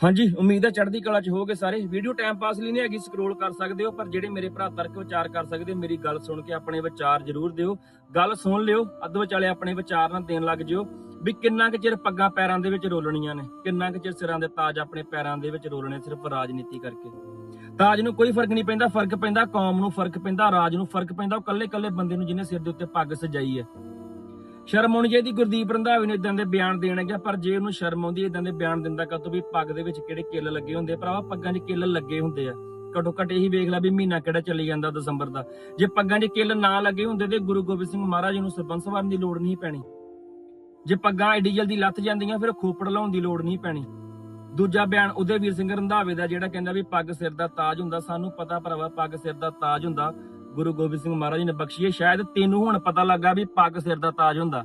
ਹਾਂਜੀ, ਉਮੀਦ ਹੈ ਚੜ੍ਹਦੀ ਕਲਾ ਚ ਹੋਗੇ ਸਾਰੇ। ਵੀਡੀਓ ਟਾਈਮ ਪਾਸ ਲਈ ਨਹੀਂ ਹੈਗੀ ਸਕਰੋਲ ਕਰ ਸਕਦੇ ਹੋ, ਪਰ ਜਿਹੜੇ ਮੇਰੇ ਭਰਾ ਤਰਕ ਵਿਚਾਰ ਕਰ ਸਕਦੇ, ਮੇਰੀ ਗੱਲ ਸੁਣ ਕੇ ਆਪਣੇ ਵਿਚਾਰ ਜ਼ਰੂਰ ਦਿਓ। ਗੱਲ ਸੁਣ ਲਿਓ, ਅੱਧ ਵਿਚਾਲੇ ਆਪਣੇ ਵਿਚਾਰ ਨਾ ਦੇਣ ਲੱਗ ਜਿਓ, ਵੀ ਕਿੰਨਾ ਕੁ ਚਿਰ ਪੱਗਾਂ ਪੈਰਾਂ ਦੇ ਵਿੱਚ ਰੋਲਣੀਆਂ ਨੇ, ਕਿੰਨਾ ਕੁ ਚਿਰ ਸਿਰਾਂ ਦੇ ਤਾਜ ਆਪਣੇ ਪੈਰਾਂ ਦੇ ਵਿੱਚ ਰੋਲਣੇ ਸਿਰਫ ਰਾਜਨੀਤੀ ਕਰਕੇ। ਤਾਜ ਨੂੰ ਕੋਈ ਫ਼ਰਕ ਨਹੀਂ ਪੈਂਦਾ, ਫ਼ਰਕ ਪੈਂਦਾ ਕੌਮ ਨੂੰ, ਫ਼ਰਕ ਪੈਂਦਾ ਰਾਜ ਨੂੰ, ਫ਼ਰਕ ਪੈਂਦਾ ਉਹ ਕੱਲੇ ਕੱਲੇ ਬੰਦੇ ਨੂੰ ਜਿਹਨੇ ਸਿਰ ਦੇ ਉੱਤੇ ਪੱਗ ਸਜਾਈ ਹੈ। ਸ਼ਰਮ ਆਉਣੀ ਚਾਹੀਦੀ ਗੁਰਦੀਪ ਰੰਧਾਵੇ ਨੂੰ ਇਦਾਂ ਦੇ ਬਿਆਨ ਦੇਣ ਗਿਆ ਪਰ ਜੇ ਉਹਨੂੰ ਸ਼ਰਮ ਆਉਂਦੀ ਇਦਾਂ ਦੇ ਬਿਆਨ ਦਿੰਦਾ ਕਦੋਂ ਵੀ ਪੱਗ ਦੇ ਵਿੱਚ ਕਿਹੜੇ ਕਿੱਲ ਲੱਗੇ ਹੁੰਦੇ ਭਰਾਵਾ, ਪੱਗਾਂ 'ਚ ਕਿੱਲ ਲੱਗੇ ਹੁੰਦੇ ਆ। ਘਟੋ ਘੱਟ ਇਹੀ ਵੇਖ ਲੈ ਵੀ ਮਹੀਨਾ ਕਿਹੜਾ ਚੱਲੀ ਜਾਂਦਾ ਦਸੰਬਰ ਦਾ। ਜੇ ਪੱਗਾਂ 'ਚ ਕਿੱਲ ਨਾ ਲੱਗੇ ਹੁੰਦੇ ਤੇ ਗੁਰੂ ਗੋਬਿੰਦ ਸਿੰਘ ਮਹਾਰਾਜ ਨੂੰ ਸਰਬੰਸ ਵਰਨ ਦੀ ਲੋੜ ਨਹੀਂ ਪੈਣੀ। ਜੇ ਪੱਗਾਂ ਐਡੀ ਜਲਦੀ ਲੱਥ ਜਾਂਦੀਆਂ, ਫਿਰ ਖੋਪੜ ਲਾਉਣ ਦੀ ਲੋੜ ਨਹੀਂ ਪੈਣੀ। ਦੂਜਾ ਬਿਆਨ ਉਹਦੇ ਵੀਰ ਸਿੰਘ ਰੰਧਾਵੇ ਦਾ, ਜਿਹੜਾ ਕਹਿੰਦਾ ਵੀ ਪੱਗ ਸਿਰ ਦਾ ਤਾਜ ਹੁੰਦਾ, ਸਾਨੂੰ ਪਤਾ ਭਰਾਵਾ, ਪੱਗ ਸਿਰ ਦਾ ਤਾਜ ਹੁੰਦਾ। ਗੁਰੂ ਗੋਬਿੰਦ ਸਿੰਘ ਮਹਾਰਾਜ ਨੇ ਬਖਸ਼ੀ ਹੈ। ਸ਼ਾਇਦ ਤੈਨੂੰ ਹੁਣ ਪਤਾ ਲੱਗਾ ਵੀ ਪੱਗ ਸਿਰ ਦਾ ਤਾਜ ਹੁੰਦਾ।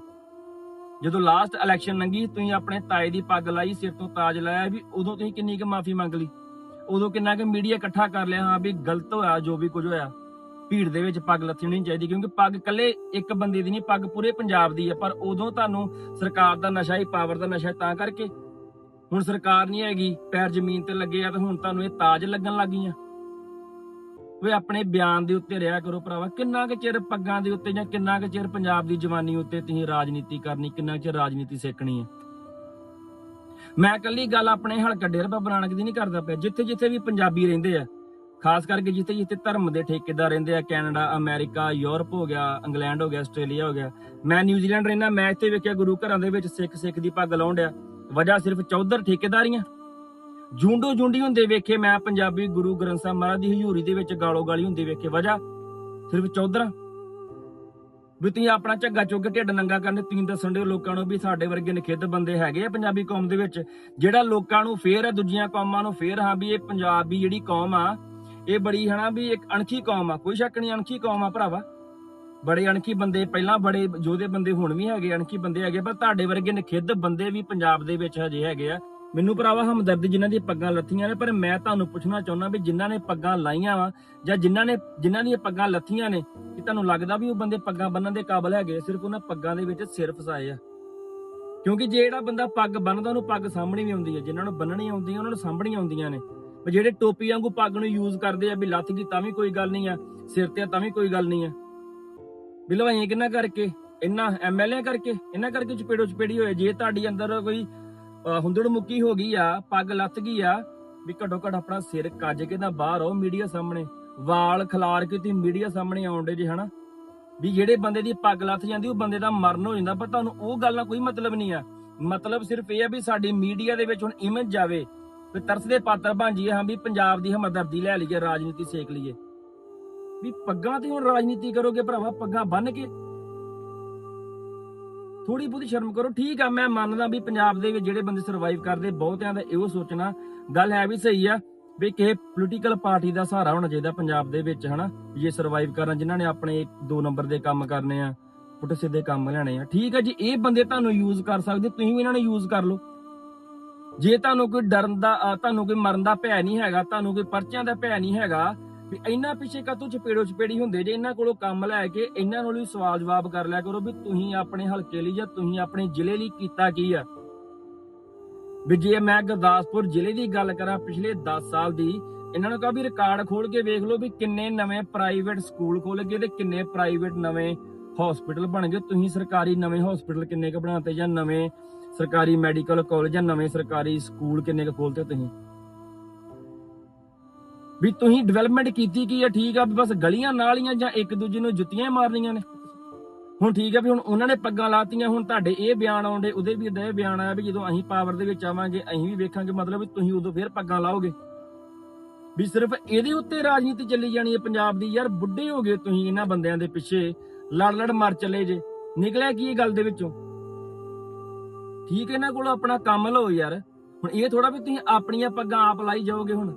ਜਦੋਂ ਲਾਸਟ ਇਲੈਕਸ਼ਨ ਲੰਗੀ ਤੁਸੀਂ ਆਪਣੇ ਤਾਏ ਦੀ ਪੱਗ ਲਾਈ, ਸਿਰ ਤੋਂ ਤਾਜ ਲਾਇਆ ਵੀ ਉਦੋਂ ਤੁਸੀਂ ਕਿੰਨੀ ਕੁ ਮਾਫੀ ਮੰਗ ਲਈ? ਉਦੋਂ ਕਿੰਨਾ ਕੁ ਮੀਡੀਆ ਇਕੱਠਾ ਕਰ ਲਿਆ ਹਾਂ ਵੀ ਗਲਤ ਹੋਇਆ, ਜੋ ਵੀ ਕੁਝ ਹੋਇਆ। ਭੀੜ ਦੇ ਵਿੱਚ ਪੱਗ ਲੱਥਣੀ ਨਹੀਂ ਚਾਹੀਦੀ, ਕਿਉਂਕਿ ਪੱਗ ਇਕੱਲੇ ਇੱਕ ਬੰਦੇ ਦੀ ਨਹੀਂ, ਪੱਗ ਪੂਰੇ ਪੰਜਾਬ ਦੀ ਹੈ ਪਰ ਉਦੋਂ ਤੁਹਾਨੂੰ ਸਰਕਾਰ ਦਾ ਨਸ਼ਾ ਹੀ ਪਾਵਰ ਦਾ ਨਸ਼ਾ ਤਾਂ ਕਰਕੇ। ਹੁਣ ਸਰਕਾਰ ਨਹੀਂ ਹੈਗੀ, ਪੈਰ ਜ਼ਮੀਨ ਤੇ ਲੱਗੇ ਆ ਤੇ ਹੁਣ ਤੁਹਾਨੂੰ ਇਹ ਤਾਜ ਲੱਗਣ ਲੱਗ ਗਈਆਂ। ਵੇ ਆਪਣੇ ਬਿਆਨ ਦੇ ਉੱਤੇ ਰਿਹਾ ਕਰੋ ਭਰਾਵਾ। ਕਿੰਨਾ ਕੁ ਚਿਰ ਪੱਗਾਂ ਦੇ ਉੱਤੇ ਜਾਂ ਕਿੰਨਾ ਕੁ ਚਿਰ ਪੰਜਾਬ ਦੀ ਜਵਾਨੀ ਉੱਤੇ ਤੁਸੀਂ ਰਾਜਨੀਤੀ ਕਰਨੀ, ਕਿੰਨਾ ਕੁ ਚਿਰ ਰਾਜਨੀਤੀ ਸਿੱਖਣੀ ਹੈ? ਮੈਂ ਕੱਲੀ ਗੱਲ ਆਪਣੇ ਹਲਕਾ ਡੇਰਾ ਬਾਬਾ ਨਾਨਕ ਦੀ ਨਹੀਂ ਕਰਦਾ ਪਿਆ। ਜਿੱਥੇ ਜਿੱਥੇ ਵੀ ਪੰਜਾਬੀ ਰਹਿੰਦੇ ਆ, ਖਾਸ ਕਰਕੇ ਜਿੱਥੇ ਜਿੱਥੇ ਧਰਮ ਦੇ ਠੇਕੇਦਾਰ ਰਹਿੰਦੇ ਆ, ਕੈਨੇਡਾ, ਅਮਰੀਕਾ, ਯੂਰਪ ਹੋ ਗਿਆ, ਇੰਗਲੈਂਡ ਹੋ ਗਿਆ, ਆਸਟ੍ਰੇਲੀਆ ਹੋ ਗਿਆ। ਮੈਂ ਨਿਊਜ਼ੀਲੈਂਡ ਰਹਿਣਾ ਮੈਂ ਇੱਥੇ ਵੇਖਿਆ ਗੁਰੂ ਘਰਾਂ ਦੇ ਵਿੱਚ ਸਿੱਖ ਸਿੱਖ ਦੀ ਪੱਗ ਲਾਉਣ ਡਿਆ। ਵਜ੍ਹਾ ਸਿਰਫ ਚੌਧਰ ਠੇਕੇਦਾਰੀਆਂ। ਜੁੰਡੋ ਜੁੰਡੀ ਹੁੰਦੇ ਵੇਖੇ ਮੈਂ ਪੰਜਾਬੀ ਗੁਰੂ ਗ੍ਰੰਥ ਸਾਹਿਬ ਮਹਾਰਾਜ ਦੀ ਹਜ਼ੂਰੀ ਦੇ ਵਿੱਚ ਗਾਲੋ ਗਾਲੀ ਹੁੰਦੇ ਵੇਖੇ। ਵਜ੍ਹਾ ਸਿਰਫ ਚੌਧਰਾਂ। ਵੀ ਤੁਸੀਂ ਆਪਣਾ ਝੱਗਾ ਚੁੱਕ ਕੇ ਢਿੱਡ ਨੰਗਾ ਕਰਨ ਤੁਸੀਂ ਦੱਸਣ ਦੇ ਲੋਕਾਂ ਨੂੰ ਵੀ ਸਾਡੇ ਵਰਗੇ ਨਖਿੱਧ ਬੰਦੇ ਹੈਗੇ ਆ ਪੰਜਾਬੀ ਕੌਮ ਦੇ ਵਿੱਚ। ਜਿਹੜਾ ਲੋਕਾਂ ਨੂੰ ਫੇਰ ਆ, ਦੂਜੀਆਂ ਕੌਮਾਂ ਨੂੰ ਫੇਰ, ਹਾਂ ਵੀ ਇਹ ਪੰਜਾਬੀ ਜਿਹੜੀ ਕੌਮ ਆ, ਇਹ ਬੜੀ ਹਨਾ ਵੀ ਇੱਕ ਅਣਖੀ ਕੌਮ ਆ। ਕੋਈ ਸ਼ੱਕ ਨਹੀਂ, ਅਣਖੀ ਕੌਮ ਆ ਭਰਾਵਾ। ਬੜੇ ਅਣਖੀ ਬੰਦੇ, ਪਹਿਲਾਂ ਬੜੇ ਯੋਧੇ ਬੰਦੇ, ਹੁਣ ਵੀ ਹੈਗੇ ਅਣਖੀ ਬੰਦੇ ਹੈਗੇ ਪਰ ਤੁਹਾਡੇ ਵਰਗੇ ਨਖਿੱਧ ਬੰਦੇ ਵੀ ਪੰਜਾਬ ਦੇ ਵਿੱਚ ਹਜੇ ਹੈਗੇ ਆ। ਮੈਨੂੰ ਭਰਾਵਾ ਹਮਦਰਦੀ ਜਿਨ੍ਹਾਂ ਦੀ ਪੱਗਾਂ ਲੱਥੀਆਂ ਨੇ, ਪਰ ਮੈਂ ਤੁਹਾਨੂੰ ਪੁੱਛਣਾ ਚਾਹੁੰਦਾ ਵੀ ਜਿਨ੍ਹਾਂ ਨੇ ਪੱਗਾਂ ਲਾਈਆਂ ਵਾ ਜਾਂ ਜਿਨ੍ਹਾਂ ਨੇ, ਜਿਨ੍ਹਾਂ ਦੀਆਂ ਪੱਗਾਂ ਲੱਥੀਆਂ ਨੇ, ਕਿ ਤੁਹਾਨੂੰ ਲੱਗਦਾ ਵੀ ਉਹ ਬੰਦੇ ਪੱਗਾਂ ਬੰਨਣ ਦੇ ਕਾਬਲ ਹੈਗੇ ਸਿਰਫ ਉਹਨਾਂ ਪੱਗਾਂ ਦੇ ਵਿੱਚ ਸਿਰ ਫਸਾਏ ਆ? ਕਿਉਂਕਿ ਜੇ ਜਿਹੜਾ ਬੰਦਾ ਪੱਗ ਬੰਨਦਾ, ਉਹਨੂੰ ਪੱਗ ਸਾਹਮਣੀ ਵੀ ਆਉਂਦੀ ਹੈ ਜਿਨ੍ਹਾਂ ਨੂੰ ਬੰਨਣੀ ਆਉਂਦੀ ਹੈ ਉਹਨਾਂ ਨੂੰ ਸਾਹਮਣੀ ਆਉਂਦੀਆਂ ਨੇ। ਪਰ ਜਿਹੜੇ ਟੋਪੀ ਵਾਂਗੂ ਪੱਗ ਨੂੰ ਯੂਜ਼ ਕਰਦੇ ਆ, ਵੀ ਲੱਥ ਗਈ ਤਾਂ ਵੀ ਕੋਈ ਗੱਲ ਨਹੀਂ ਆ, ਸਿਰ ਤੇ ਆ ਤਾਂ ਵੀ ਕੋਈ ਗੱਲ ਨਹੀਂ ਆ। ਵੀ ਲਵਾਈਆਂ ਕਿੰਨਾ ਕਰਕੇ? ਇਹਨਾਂ ਐਮਐਲਏ ਕਰਕੇ ਇਹਨਾਂ ਕਰਕੇ ਚਪੇੜੋ ਚਪੇੜੀ ਹੋਏ, ਜੇ ਤੁਹਾਡੀ ਅੰਦਰ ਕੋਈ ਹੁੰਦੜ ਮੁੱਕੀ ਹੋ ਗਈ ਆ, ਪੱਗ ਲੱਥ ਗਈ ਆ, ਵੀ ਘੱਟੋ ਘੱਟ ਆਪਣਾ ਸਿਰ ਕੱਜ ਕੇ ਤਾਂ ਬਾਹਰ ਆਓ ਮੀਡੀਆ ਸਾਹਮਣੇ। ਵਾਲ ਖਿਲਾਰ ਕੇ ਤੁਸੀਂ ਮੀਡੀਆ ਸਾਹਮਣੇ ਆਉਂਦੇ ਜੇ, ਹਨਾ? ਵੀ ਜਿਹੜੇ ਬੰਦੇ ਦੀ ਪੱਗ ਲੱਥ ਜਾਂਦੀ, ਉਹ ਬੰਦੇ ਦਾ ਮਰਨ ਹੋ ਜਾਂਦਾ, ਪਰ ਤੁਹਾਨੂੰ ਉਹ ਗੱਲ ਨਾਲ ਕੋਈ ਮਤਲਬ ਨਹੀਂ ਆ। ਮਤਲਬ ਸਿਰਫ ਇਹ ਆ ਵੀ ਸਾਡੀ ਮੀਡੀਆ ਦੇ ਵਿੱਚ ਹੁਣ ਇਮੇਜ ਜਾਵੇ, ਵੀ ਤਰਸ ਦੇ ਪਾਤਰ ਬਣ ਜਾਈਏ, ਹਾਂ ਵੀ ਪੰਜਾਬ ਦੀ ਹਮਦਰਦੀ ਲੈ ਲਈਏ, ਰਾਜਨੀਤੀ ਸੇਕ ਲਈਏ। ਵੀ ਪੱਗਾਂ ਤੇ ਹੁਣ ਰਾਜਨੀਤੀ ਕਰੋਗੇ ਭਰਾਵਾ, ਪੱਗਾਂ ਬੰਨ ਕੇ। ਥੋੜੀ ਬਹੁਤੀ ਸ਼ਰਮ ਕਰੋ। ਠੀਕ ਆ, ਮੈਂ ਮੰਨਦਾ ਵੀ ਪੰਜਾਬ ਦੇ ਵਿੱਚ ਜਿਹੜੇ ਬੰਦੇ ਸਰਵਾਈਵ ਕਰਦੇ, ਬਹੁਤਿਆਂ ਦਾ ਇਹੋ ਸੋਚਣਾ ਗੱਲ ਹੈ ਵੀ ਸਹੀ ਆ, ਵੀ ਕਿਸੇ ਪੋਲੀਟੀਕਲ ਪਾਰਟੀ ਦਾ ਸਹਾਰਾ ਹੋਣਾ ਚਾਹੀਦਾ ਪੰਜਾਬ ਦੇ ਵਿੱਚ, ਹਨਾ? ਵੀ ਸਰਵਾਈਵ ਕਰਨ, ਜਿਨ੍ਹਾਂ ਨੇ ਆਪਣੇ ਦੋ ਨੰਬਰ ਦੇ ਕੰਮ ਕਰਨੇ ਆ, ਪੁੱਠੇ ਸਿੱਧੇ ਕੰਮ ਲੈਣੇ ਆ। ਠੀਕ ਆ ਜੀ, ਇਹ ਬੰਦੇ ਤੁਹਾਨੂੰ ਯੂਜ਼ ਕਰ ਸਕਦੇ, ਤੁਸੀਂ ਵੀ ਇਹਨਾਂ ਨੂੰ ਯੂਜ਼ ਕਰ ਲਓ। ਜੇ ਤੁਹਾਨੂੰ ਕੋਈ ਡਰਨ ਦਾ ਤੁਹਾਨੂੰ ਕੋਈ ਮਰਨ ਦਾ ਭੈ ਨਹੀਂ ਹੈਗਾ, ਤੁਹਾਨੂੰ ਕੋਈ ਪਰਚਿਆਂ ਦਾ ਭੈ ਨਹੀਂ ਹੈਗਾ ਵੀ ਇਹਨਾਂ ਪਿੱਛੇ ਕਾਤੋਂ ਚਪੇੜੋ ਚਪੇੜੀ ਹੁੰਦੇ ਜੇ? ਇਹਨਾਂ ਕੋਲੋਂ ਕੰਮ ਲੈ ਕੇ ਇਹਨਾਂ ਨੂੰ ਵੀ ਸਵਾਲ ਜਵਾਬ ਕਰ ਲਿਆ ਕਰੋ ਵੀ ਤੁਸੀਂ ਆਪਣੇ ਹਲਕੇ ਲਈ ਜਾਂ ਤੁਸੀਂ ਆਪਣੇ ਜ਼ਿਲ੍ਹੇ ਲਈ ਕੀਤਾ ਕੀ ਆ? ਵੀ ਜੇ ਮੈਂ ਗੁਰਦਾਸਪੁਰ ਜ਼ਿਲ੍ਹੇ ਦੀ ਗੱਲ ਕਰਾਂ ਪਿਛਲੇ 10 ਸਾਲ ਦੀ, ਇਹਨਾਂ ਨੂੰ ਕਹਾ ਵੀ ਰਿਕਾਰਡ ਖੋਲ ਕੇ ਵੇਖ ਲਓ ਵੀ ਕਿੰਨੇ ਨਵੇਂ ਪ੍ਰਾਈਵੇਟ ਸਕੂਲ ਖੋਲ ਗਏ ਤੇ ਕਿੰਨੇ ਪ੍ਰਾਈਵੇਟ ਨਵੇਂ ਹਸਪੀਟਲ ਬਣ ਗਏ। ਤੁਸੀਂ ਸਰਕਾਰੀ ਨਵੇਂ ਹਸਪੀਟਲ ਕਿੰਨੇ ਕ ਬਣਾਤੇ ਜਾਂ ਨਵੇਂ ਸਰਕਾਰੀ ਮੈਡੀਕਲ ਕਾਲਜ ਜਾਂ ਨਵੇਂ ਸਰਕਾਰੀ ਸਕੂਲ ਕਿੰਨੇ ਕ ਖੋਲਤੇ ਤੁਸੀਂ? ਵੀ ਤੁਸੀਂ ਡਿਵੈਲਪਮੈਂਟ ਕੀਤੀ ਕੀ ਆ, ਠੀਕ ਆ, ਵੀ ਬਸ ਗਲੀਆਂ ਨਾਲੀਆਂ ਜਾਂ ਇੱਕ ਦੂਜੇ ਨੂੰ ਜੁੱਤੀਆਂ ਹੀ ਮਾਰਨੀਆਂ ਨੇ। ਹੁਣ ਠੀਕ ਆ ਵੀ ਹੁਣ ਉਹਨਾਂ ਨੇ ਪੱਗਾਂ ਲਾਤੀਆਂ, ਹੁਣ ਤੁਹਾਡੇ ਇਹ ਬਿਆਨ ਆਉਂਦੇ ਉਹਦੇ ਵੀ ਇਹ ਬਿਆਨ ਆਇਆ ਵੀ ਜਦੋਂ ਅਸੀਂ ਪਾਵਰ ਦੇ ਵਿੱਚ ਆਵਾਂਗੇ, ਅਸੀਂ ਵੀ ਵੇਖਾਂਗੇ, ਮਤਲਬ ਵੀ ਤੁਸੀਂ ਉਦੋਂ ਫੇਰ ਪੱਗਾਂ ਲਾਓਗੇ। ਵੀ ਸਿਰਫ ਇਹਦੇ ਉੱਤੇ ਰਾਜਨੀਤੀ ਚੱਲੀ ਜਾਣੀ ਹੈ ਪੰਜਾਬ ਦੀ, ਯਾਰ ਬੁੱਢੇ ਹੋ ਗਏ ਤੁਸੀਂ ਇਹਨਾਂ ਬੰਦਿਆਂ ਦੇ ਪਿੱਛੇ ਲੜ ਲੜ ਮਰ ਚਲੇ ਜੇ। ਨਿਕਲਿਆ ਕੀ ਇਹ ਗੱਲ ਦੇ ਵਿੱਚੋਂ? ਠੀਕ ਇਹਨਾਂ ਕੋਲ ਆਪਣਾ ਕੰਮ ਲਓ ਯਾਰ। ਹੁਣ ਇਹ ਥੋੜਾ ਵੀ ਤੁਸੀਂ ਆਪਣੀਆਂ ਪੱਗਾਂ ਆਪ ਲਾਈ ਜਾਓਗੇ ਹੁਣ।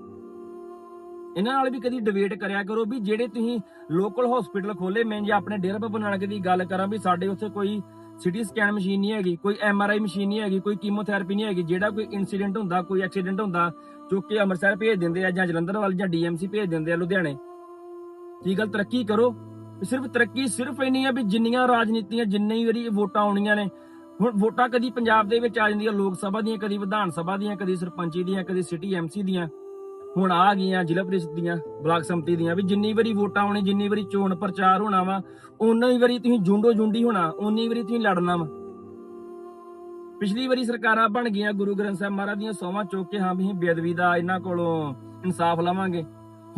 ਇਹਨਾਂ ਨਾਲ ਵੀ ਕਦੀ ਡਿਬੇਟ ਕਰਿਆ ਕਰੋ ਵੀ ਜਿਹੜੇ ਤੁਸੀਂ ਲੋਕਲ ਹਸਪੀਟਲ ਖੋਲੇ ਮੈਂ ਜੇ ਆਪਣੇ ਡੇਰਾ ਬਾਬਾ ਨਾਨਕ ਦੀ ਗੱਲ ਕਰਾਂ ਵੀ ਸਾਡੇ ਉੱਥੇ ਕੋਈ ਸਿਟੀ ਸਕੈਨ ਮਸ਼ੀਨ ਨਹੀਂ ਹੈਗੀ, ਕੋਈ ਐਮ ਆਰ ਆਈ ਮਸ਼ੀਨ ਨਹੀਂ ਹੈਗੀ, ਕੋਈ ਕੀਮੋਥੈਰੇਪੀ ਨਹੀਂ ਹੈਗੀ, ਜਿਹੜਾ ਕੋਈ ਇਨਸੀਡੈਂਟ ਹੁੰਦਾ, ਕੋਈ ਐਕਸੀਡੈਂਟ ਹੁੰਦਾ, ਚੁੱਕ ਕੇ ਅੰਮ੍ਰਿਤਸਰ ਭੇਜ ਦਿੰਦੇ ਆ ਜਾਂ ਜਲੰਧਰ ਵੱਲ ਜਾਂ ਡੀਐਮਸੀ ਭੇਜ ਦਿੰਦੇ ਆ ਲੁਧਿਆਣੇ। ਕੀ ਗੱਲ ਤਰੱਕੀ ਕਰੋ? ਸਿਰਫ ਤਰੱਕੀ ਸਿਰਫ ਇੰਨੀ ਆ ਵੀ ਜਿੰਨੀਆਂ ਰਾਜਨੀਤੀਆਂ, ਜਿੰਨੀ ਵਾਰੀ ਵੋਟਾਂ ਆਉਣੀਆਂ ਨੇ, ਹੁਣ ਵੋਟਾਂ ਕਦੀ ਪੰਜਾਬ ਦੇ ਵਿੱਚ ਆ ਜਾਂਦੀਆਂ, ਲੋਕ ਸਭਾ ਦੀਆਂ, ਕਦੀ ਵਿਧਾਨ ਸਭਾ ਦੀਆਂ, ਕਦੀ ਸਰਪੰਚੀ ਦੀਆਂ, ਕਦੀ ਸਿਟੀ ਐਮਸੀ ਦੀਆਂ। ਹੁਣ ਆ ਗਈਆਂ ਜ਼ਿਲ੍ਹਾ ਪ੍ਰੀਸ਼ਦ ਦੀਆਂ ਬਲਾਕ ਸੰਮਤੀ ਦੀਆਂ ਵੀ ਜਿੰਨੀ ਵਾਰੀ ਵੋਟਾਂ ਆਉਣੀ ਜਿੰਨੀ ਵਾਰੀ ਚੋਣ ਪ੍ਰਚਾਰ ਹੋਣਾ ਵਾ ਉਨੀ ਹੀ ਵਾਰੀ ਤੁਸੀਂ ਜੁੰਡੋ ਜੁੰਡੀ ਹੋਣਾ ਉਨੀ ਵਾਰੀ ਤੁਸੀਂ ਲੜਨਾ ਵਾ। ਪਿਛਲੀ ਵਾਰੀ ਸਰਕਾਰਾਂ ਬਣ ਗਈਆਂ, ਗੁਰੂ ਗ੍ਰੰਥ ਸਾਹਿਬ ਮਹਾਰਾਜ ਦੀਆਂ ਸੌਵਾਂ ਚੁੱਕ ਕੇ ਹਾਂ ਵੀ ਬੇਦਵੀ ਦਾ ਇਹਨਾਂ ਕੋਲੋਂ ਇਨਸਾਫ ਲਵਾਂਗੇ।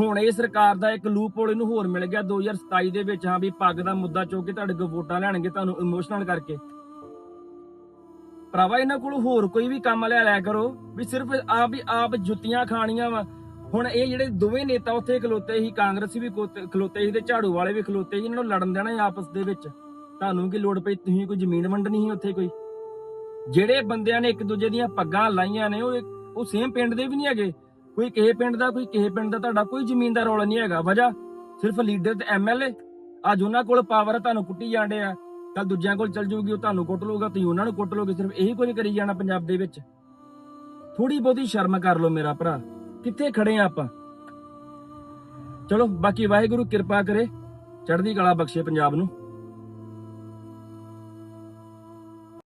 ਹੁਣ ਇਹ ਸਰਕਾਰ ਦਾ ਇੱਕ ਲੂਪ ਇਹਨੂੰ ਹੋਰ ਮਿਲ ਗਿਆ 2027 ਦੇ ਵਿੱਚ ਹਾਂ ਵੀ ਪੱਗ ਦਾ ਮੁੱਦਾ ਚੁੱਕ ਕੇ ਤੁਹਾਡੇ ਕੋਲ ਵੋਟਾਂ ਲੈਣਗੇ ਤੁਹਾਨੂੰ ਇਮੋਸ਼ਨਲ ਕਰਕੇ। ਭਰਾਵਾ, ਇਹਨਾਂ ਕੋਲ ਹੋਰ ਕੋਈ ਵੀ ਕੰਮ ਲੈ ਲਿਆ ਕਰੋ, ਵੀ ਸਿਰਫ ਆਪ ਹੀ ਆਪ ਜੁੱਤੀਆਂ ਖਾਣੀਆਂ ਵਾ ਹੁਣ ਇਹ ਜਿਹੜੇ ਦੋਵੇਂ ਨੇਤਾ ਉੱਥੇ ਖਲੋਤੇ ਸੀ, ਕਾਂਗਰਸੀ ਵੀ ਕੋਤੇ- ਖਲੋਤੇ ਸੀ ਤੇ ਝਾੜੂ ਵਾਲੇ ਵੀ ਖਲੋਤੇ ਸੀ, ਇਹਨਾਂ ਨੂੰ ਲੜਨ ਦੇਣਾ ਆਪਸ ਦੇ ਵਿੱਚ। ਤੁਹਾਨੂੰ ਕੀ ਲੋੜ ਪਈ? ਤੁਸੀਂ ਕੋਈ ਜ਼ਮੀਨ ਵੰਡਣੀ ਸੀ ਉੱਥੇ ਕੋਈ? ਜਿਹੜੇ ਬੰਦਿਆਂ ਨੇ ਇੱਕ ਦੂਜੇ ਦੀਆਂ ਪੱਗਾਂ ਲਾਈਆਂ ਨੇ, ਉਹ ਉਹ ਸੇਮ ਪਿੰਡ ਦੇ ਵੀ ਨਹੀਂ ਹੈਗੇ। ਕੋਈ ਕਿਸੇ ਪਿੰਡ ਦਾ, ਕੋਈ ਕਿਸੇ ਪਿੰਡ ਦਾ ਤੁਹਾਡਾ ਕੋਈ ਜ਼ਮੀਨ ਦਾ ਰੌਲਾ ਨਹੀਂ ਹੈਗਾ। ਵਜ੍ਹਾ? ਸਿਰਫ ਲੀਡਰ ਤੇ ਐਮਐਲਏ ਅੱਜ ਉਹਨਾਂ ਕੋਲ ਪਾਵਰ ਹੈ ਤੁਹਾਨੂੰ ਕੁੱਟੀ ਜਾਂਦੇ ਆ ਕੱਲ ਦੂਜਿਆਂ ਕੋਲ ਚਲ ਜਾਊਗੀ, ਉਹ ਤੁਹਾਨੂੰ ਕੁੱਟ ਲਊਗਾ, ਤੁਸੀਂ ਉਹਨਾਂ ਨੂੰ ਕੁੱਟ ਲਓਗੇ। ਸਿਰਫ ਇਹੀ ਕੁਝ ਕਰੀ ਜਾਣਾ ਪੰਜਾਬ ਦੇ ਵਿੱਚ। ਥੋੜੀ ਬਹੁਤੀ ਸ਼ਰਮ ਕਰ ਲਓ ਮੇਰਾ ਭਰਾ। ਕਿੱਥੇ ਖੜੇ ਆ ਆਪਾਂ? ਚਲੋ ਬਾਕੀ ਵਾਹਿਗੁਰੂ ਕਿਰਪਾ ਕਰੇ ਚੜ੍ਹਦੀ ਕਲਾ ਬਖਸ਼ੇ ਪੰਜਾਬ ਨੂੰ।